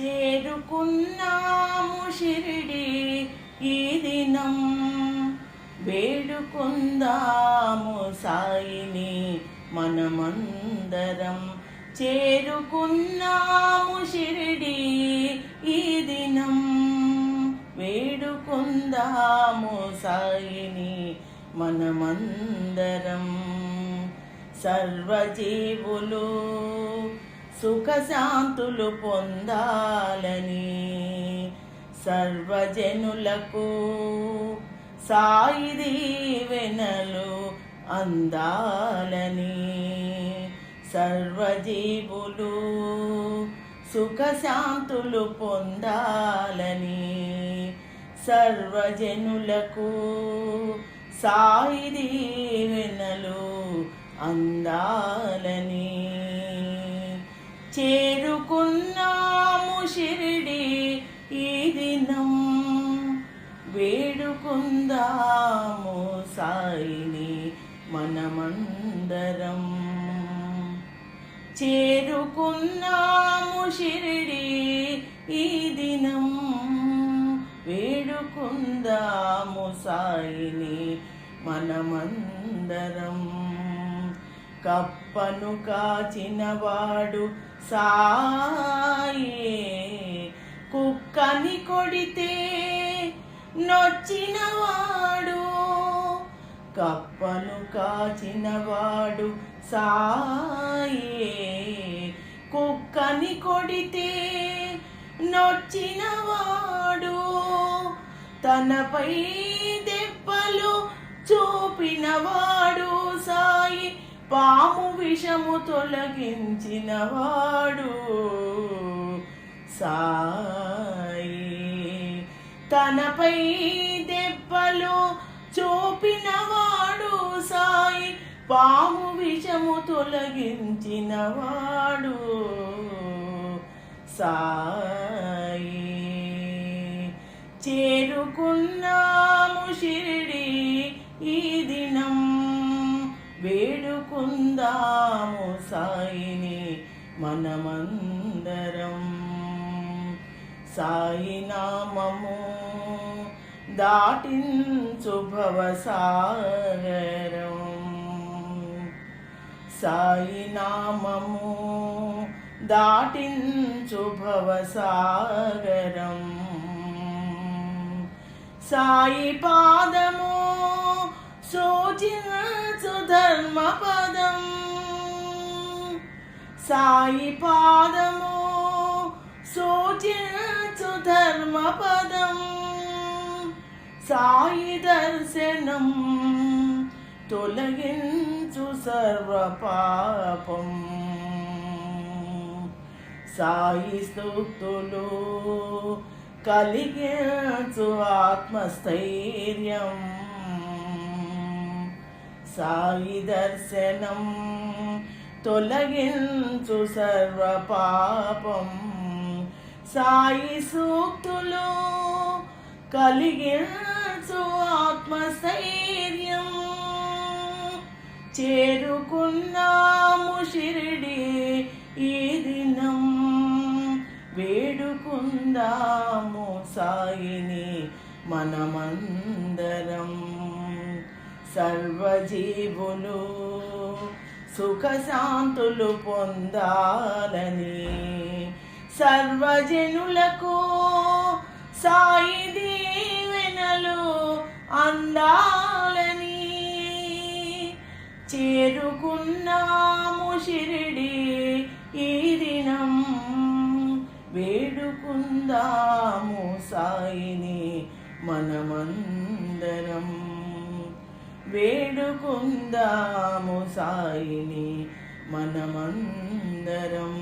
చేరుకున్నాము షిరిడి ఈ దినం. వేడుకుందాము సాయిని మనమందరం. చేరుకున్నాము షిరిడి ఈ దినం. వేడుకుందాము సాయిని మనమందరం. సర్వజీవులు సుఖశాంతులు పొందాలని సర్వజనులకు సాయి దీవెనలు అందాలని సర్వజీవులు సుఖశాంతులు పొందాలని సర్వజనులకు సాయి దీవెనలు అందాలని చేరుకున్నాము షిరిడి ఈ దినం. వేడుకుందాము సాయిని మనమందరం. చేరుకున్నాము షిరిడి ఈ దినం. వేడుకుందాము సాయిని మనమందరం. కప్పను కాచినవాడు సాయే. కుక్కని కొడితే నొచ్చినవాడు కప్పను కాచినవాడు సాయే. కుక్కని కొడితే నొచ్చినవాడు తనపై దెబ్బలు చూపినవాడు సాయి. పాము విషము తొలగించినవాడు సాయి. తనపై దెబ్బలు చూపినవాడు సాయి. పాము విషము తొలగించినవాడు సాయి. చేరుకున్నాము షిరిడి ఈ పొందాము సాయిని మనమందరం. సాయి నామము దాటించు భవసాగరం. సాయి నామము దాటించు భవసాగరం. సాయి పాదము సాయి పాదము సూచించు ధర్మపదం. సాయి దర్శనం తొలగించు సర్వ పాపం. సాయి స్థుతులు కలిగించు ఆత్మస్థైర్యం. సాయి దర్శనం తొలగించు సర్వ పాపం సాయి సూక్తులు కలిగించు ఆత్మస్థైర్యం. చేరుకున్నాము షిరిడి ఈ దినం. వేడుకుందాము సాయిని మనమందరం. సర్వజీవులు సుఖశాంతులు పొందాలని సర్వజనులకు సాయి దీవెనలు అందాలని చేరుకున్నాము షిరిడి ఈ దినం వేడుకుందాము సాయిని. వేడుకుందాము సాయిని మనమందరం.